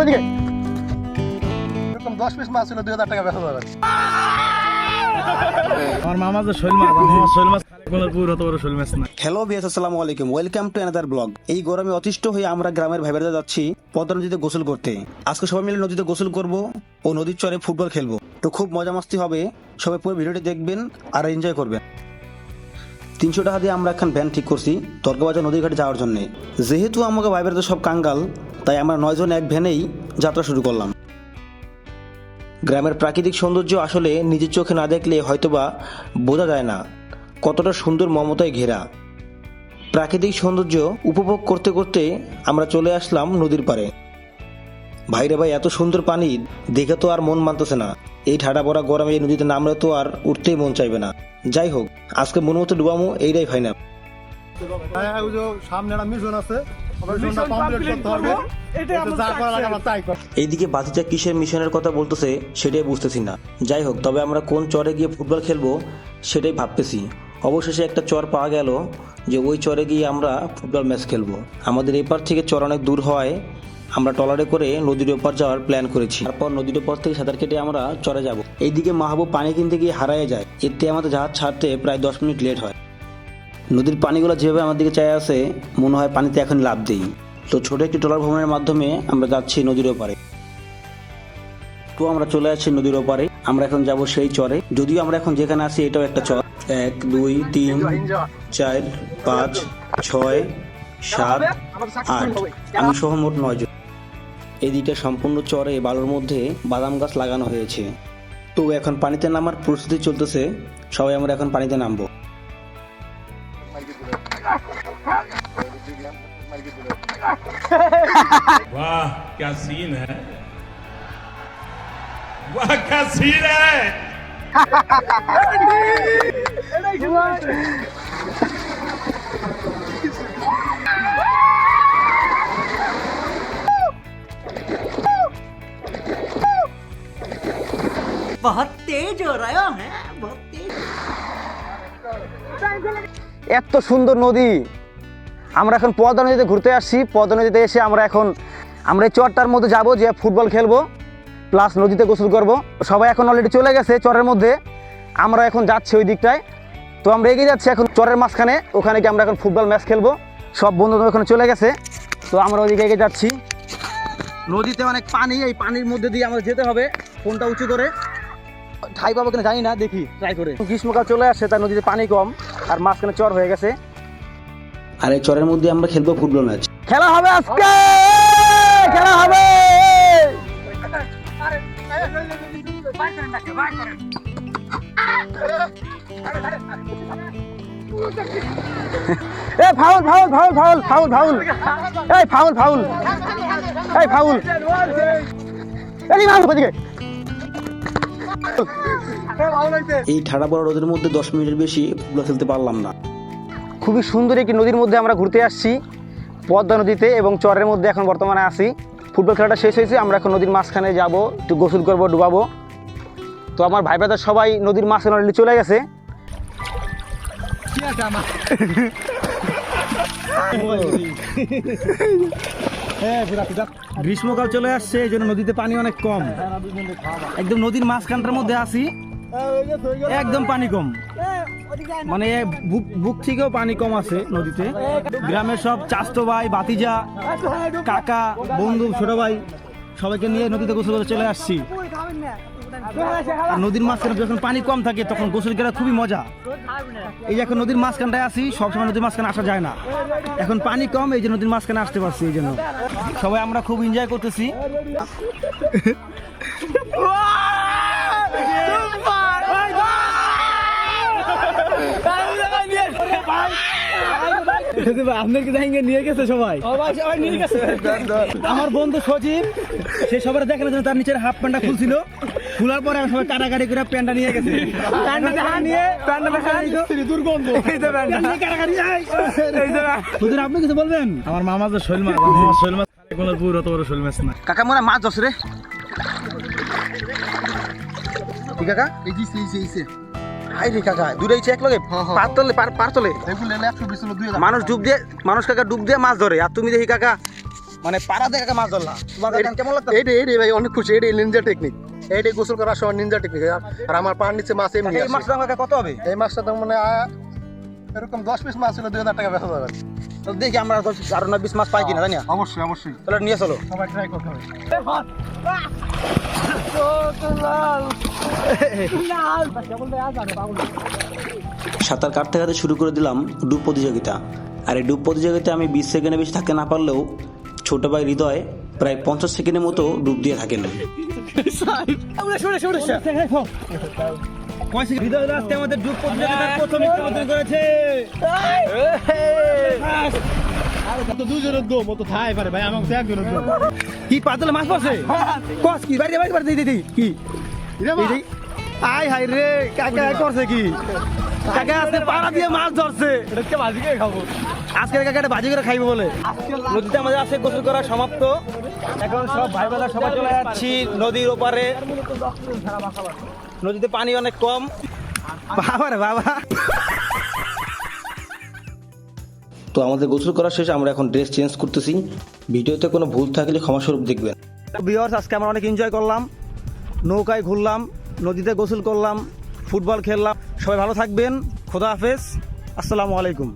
ওদিকে এরকম দশ পিস মাছ ছিল দুই হাজার টাকা বেচা যাবে। আমার মামা যে শৈল মাছ আমার শৈল মাছ কোনো পুরো অত বড় শৈল মাছ না। হ্যালো বিয়াস আসসালামু আলাইকুম। ওয়েলকাম টু অ্যানাদার ব্লগ এই গরমে অতিষ্ঠ হয়ে আমরা গ্রামের ভাই বোনেরা যাচ্ছি পদ্মা নদীতে গোসল করতে। আজকে সবাই মিলে নদীতে গোসল করব ও নদীর চরে ফুটবল খেলব। তো খুব মজা মাস্তি হবে। সবাই পুরো ভিডিওটি দেখবেন আর এনজয় করবেন। তিনশো টাকা দিয়ে আমরা এখন ভ্যান ঠিক করছি তর্কবাজার নদীর ঘাটে যাওয়ার জন্য। যেহেতু আমাকে ভাই বোনেরা সব কাঙ্গাল, তাই আমরা নয়জন এক ভ্যানেই যাত্রা শুরু করলাম। গ্রামের প্রাকৃতিক সৌন্দর্য আসলে নিজের চোখে না দেখলে হয়তোবা বোঝা যায় না, কতটা সুন্দর মমতায় ঘেরা। প্রাকৃতিক সৌন্দর্য উপভোগ করতে করতে আমরা চলে আসলাম নদীর পাড়ে। ভাইরে ভাই এত সুন্দর পানি দেখে তো আর মন মানতেছে না। এই ঠাডা পড়া গরমে এই নদীতে নামলে তো আর উঠতেই মন চাইবে না। যাই হোক আজকে মন মতো ডুবামো এইটাই ফাইনাল হ্যাঁ সামনে একটা মিশন আছে। করব এইদিকে বাতিজা কিসের মিশনের কথা বলতেছে সেটাই বুঝতেছি না। যাই হোক তবে আমরা কোন চরে গিয়ে ফুটবল খেলব সেটাই ভাবতেছি। অবশেষে একটা চর পাওয়া গেল যে ওই চরে গিয়ে আমরা ফুটবল ম্যাচ খেলব। আমাদের এপার থেকে চর অনেক দূর হওয়ায় আমরা টলারে করে নদীর ওপার যাওয়ার প্ল্যান করেছি। তারপর নদীর ওপর থেকে সাঁতার কেটে আমরা চরে যাব। এইদিকে মাহবুব পানি কিনতে গিয়ে হারায় যায়। এতে আমাদের জাহাজ ছাড়তে প্রায় দশ মিনিট লেট হয়। নদীর পানিগুলো যেভাবে আমার দিকে চাই আসে, মনে হয় পানিতে এখন লাভ দেই তো ছোট একটি ট্রলার ভ্রমণের মাধ্যমে আমরা যাচ্ছি নদীর ওপারে। তো আমরা চলে আসছি নদীর ওপারে। আমরা এখন যাব সেই চরে। যদিও আমরা এখন যেখানে আছি এটাও একটা চর। এক, দুই, তিন, চার, পাঁচ, ছয়, সাত, আট। আমি সহ মোট নয় জন এদিকে সম্পূর্ণ চরে বালুর মধ্যে বাদাম গাছ লাগানো হয়েছে তো এখন পানিতে নামার প্রস্তুতি চলতেছে সবাই আমরা এখন পানিতে নামবো वाह क्या सीन है वाह क्या सीन है तेज हो रहा है बहुत तेज এত সুন্দর নদী আমরা এখন পদ্মা নদীতে ঘুরতে আসছি পদ্মা নদীতে এসে আমরা এখন আমরা এই চরটার মধ্যে যাব যে ফুটবল খেলবো প্লাস নদীতে গোসল করব সবাই এখন অলরেডি চলে গেছে চরের মধ্যে আমরা এখন যাচ্ছি ওই দিকটায় তো আমরা এগিয়ে যাচ্ছি এখন চরের মাঝখানে ওখানে গিয়ে আমরা এখন ফুটবল ম্যাচ খেলবো সব বন্ধু ওখানে চলে গেছে তো আমরা ওইদিকে এগিয়ে যাচ্ছি নদীতে অনেক পানি এই পানির মধ্যে দিয়ে আমাদের যেতে হবে ফোনটা উঁচু করে ঠাই পাবো কিনা জানি না দেখি। ট্রাই করে। গ্রীষ্মকাল চলে আসছে তার নদীতে পানি কম আর মাঝখানে চর হয়ে গেছে। আর এই চরের মধ্যে আমরা খেলব ফুটবল ম্যাচ। খেলা হবে আজকে! খেলা হবে! এ foul foul foul foul foul foul. এই ফাউল ফাউল। এই ফাউল। এই মার ওদিকে এই ঠাডা বড় রোদের মধ্যে দশ মিনিটের বেশি ফুটবল খেলতে পারলাম না। খুবই সুন্দর একটি নদীর মধ্যে আমরা ঘুরতে আসছি পদ্মা নদীতে এবং চরের মধ্যে এখন বর্তমানে আছি। ফুটবল খেলাটা শেষ হয়েছে আমরা এখন নদীর মাঝখানে যাব একটু গোসল করব ডুবাবো। তো আমার ভাই ব্রাদার সবাই নদীর মাঝখানে অলরেডি চলে গেছে। গ্রীষ্মকাল চলে আসছে, এই জন্য নদীতে পানি অনেক কম। একদম নদীর মাঝখানটার মধ্যে আসি একদম পানি কম। মানে বুক থেকেও পানি কম আছে নদীতে। গ্রামের সব চাস্তো ভাই বাতিজা কাকা, বন্ধু, ছোট ভাই, সবাইকে নিয়ে নদীতে গোসল চলে আসছি। আর নদীর মাঝখানে যখন পানি কম থাকে, তখন গোসল করা খুবই মজা। এই যে এখন নদীর মাঝখানটায় আসি সবসময় নদীর মাঝখানে আসা যায় না। এখন পানি কম, এই যে নদীর মাঝখানে আসতে পারছি এই জন্য। সবাই আমরা খুব এনজয় করতেছি। আপনাকে জাহিঙ্গে নিয়ে গেছে সবাই? আমার বন্ধু সজীব, সে সবার জন্য তার নিচের হাফ প্যান্টটা খুলছিল। খোলার পরে আমি সবাই কাটাকাটি করে প্যান্টটা নিয়ে গেছে। প্যান্টটা দেখা নিয়ে প্যান্টটা দেখা দুর্গন্ধ। এই তো প্যান্টটা। কাটাকাটি হুজুর আপনি কিছু বলবেন? আমার মামা যে শৈল মাছ। আমার শৈল মাছ খায় কোনো পুরো অত বড় শৈল মাছ না। কাকা মনে হয় মাছ ধরছে রে। কাকা? রে চেক লগে পার তলে পার পার তলে। মানুষ ডুব দিয়ে মানুষ কাকা ডুব দিয়ে মাছ ধরে। আর তুমি দেখি কাকা মানে পাড়া দিয়ে কাকা মাছ ধরলা। তোমার কাকা কেমন লাগতো এইটা এইটাই ভাই অনেক খুশি। এইটাই নিনজা টেকনিক এইটাই গোসল করার সময় নিনজা টেকনিক আর আমার পার নিচে মাছ এমনি এই মাছটা কাকা কত হবে? এই মাছটা তো মানে এরকম দশ পিস মাছ ছিল দুই হাজার টাকা বেচা যাবে। তো দেখি আমরা দশ- আরও না বিশ মাছ পাই কিনা জানি না? অবশ্যই অবশ্যই। তাহলে নিয়ে চলো। সবাই ট্রাই করতে হবে। সাঁতার কাটতে কাটতে শুরু করে দিলাম ডুব প্রতিযোগিতা। আর এই ডুব প্রতিযোগিতায় আমি বিশ সেকেন্ডে বেশি থাকতে না পারলেও ছোট ভাই হৃদয় প্রায় পঞ্চাশ সেকেন্ডের মতো ডুব দিয়ে থাকেন। হৃদয় রাস্তে আমাদের ডুব প্রতিযোগিতার প্রথম উদ্বোধন করেছে। কি পাতলে মাছ পাশে কস কি বাইরে বাইরে বাইরে দিদি কি? আয় হাই রে কাকা করছে কি? কাকা আজকে পাড়া দিয়ে মাছ ধরছে? করে খাব? আজকে কাকা এটা বাজি করে খাইবো বলে? নদীতে আমাদের আজকে গোসল করা সমাপ্ত। এখন সব ভাই বেলা সবাই চলে যাচ্ছি নদীর ওপারে। নদীতে পানি অনেক কম। বাবা রে বাবা। তো আমাদের গোসল করা শেষ আমরা এখন ড্রেস চেঞ্জ করতেছি। ভিডিওতে কোনো ভুল থাকলে ক্ষমাস্বরূপ দেখবেন। ভিউয়ার্স আজকে আমরা অনেক এনজয় করলাম। নৌকায় ঘুরলাম নদীতে গোসল করলাম ফুটবল খেললাম। সবাই ভালো থাকবেন। খোদা হাফেজ। আসসালামু আলাইকুম।